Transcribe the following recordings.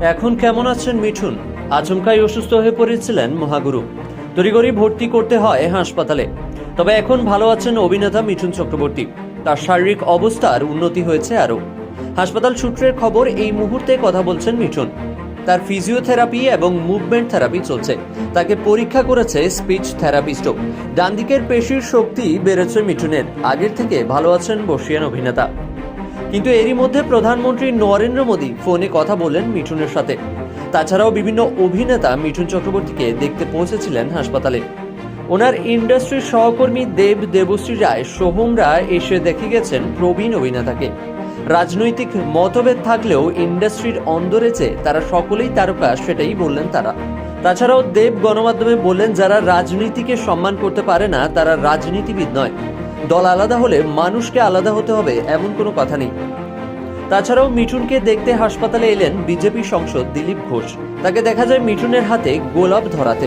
এখন কেমন আছেন মিঠুন? আচমকাই অসুস্থ হয়ে পড়েছিলেন মহাগুরু। তড়িগড়ি ভর্তি করতে হয় হাসপাতালে। তবে এখন ভালো আছেন অভিনেতা মিঠুন চক্রবর্তী। তার শারীরিক অবস্থার উন্নতি হয়েছে আরও। হাসপাতাল সূত্রের খবর, এই মুহূর্তে কথা বলছেন মিঠুন। তার ফিজিওথেরাপি এবং মুভমেন্ট থেরাপি চলছে। তাকে পরীক্ষা করেছে স্পিচ থেরাপিস্টও ডান দিকের পেশির শক্তি বেড়েছে মিঠুনের। আগের থেকে ভালো আছেন বর্ষিয়ান অভিনেতা। কিন্তু এরই মধ্যে প্রধানমন্ত্রী নরেন্দ্র মোদী ফোনে কথা বললেন মিঠুনের সাথে। তাছাড়াও বিভিন্ন অভিনেতা মিঠুন চক্রবর্তীকে দেখতে পৌঁছেছিলেন হাসপাতালে। ওনার ইন্ডাস্ট্রির সহকর্মী দেব দেবশ্রী রায় সোহমরা এসে দেখে গেছেন প্রবীণ অভিনেতাকে। রাজনৈতিক মতভেদ থাকলেও ইন্ডাস্ট্রির অন্দরে যে তারা সকলেই তারকা, সেটাই বললেন তারা। তাছাড়াও দেব গণমাধ্যমে বললেন, যারা রাজনীতিকে সম্মান করতে পারে না, তারা রাজনীতিবিদ নয়। দল আলাদা হলে মানুষকে আলাদা হতে হবে এমন কোনো কথা নেই। তাছাড়াও মিঠুনকে দেখতে হাসপাতালে এলেন বিজেপি সংসদ দিলীপ ঘোষ। তাকে দেখা যায় মিঠুনের হাতে গোলাপ ধরাতে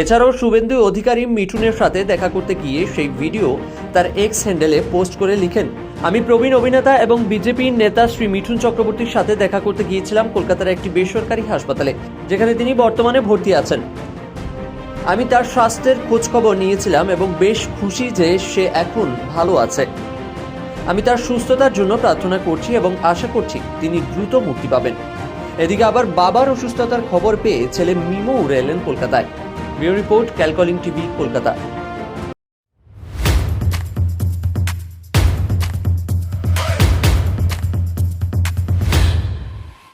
এছাড়াও শুভেন্দু অধিকারী মিঠুনের সাথে দেখা করতে গিয়ে সেই ভিডিও তার এক্স হ্যান্ডেলে পোস্ট করে লিখেন, আমি প্রবীণ অভিনেতা এবং বিজেপির নেতা শ্রী মিঠুন চক্রবর্তীর সাথে দেখা করতে গিয়েছিলাম কলকাতার একটি বেসরকারি হাসপাতালে, যেখানে তিনি বর্তমানে ভর্তি আছেন। আমি তার স্বাস্থ্যের খোঁজখবর নিয়েছিলাম এবং বেশ খুশি যে সে এখন ভালো আছে। আমি তার সুস্থতার জন্য প্রার্থনা করছি এবং আশা করছি তিনি দ্রুত মুক্তি পাবেন। এদিকে আবার বাবার অসুস্থতার খবর পেয়ে ছেলে মিমো উড়ে এলেন কলকাতায়। ব্যুরো রিপোর্ট, ক্যালকলিং টিভি, কলকাতা।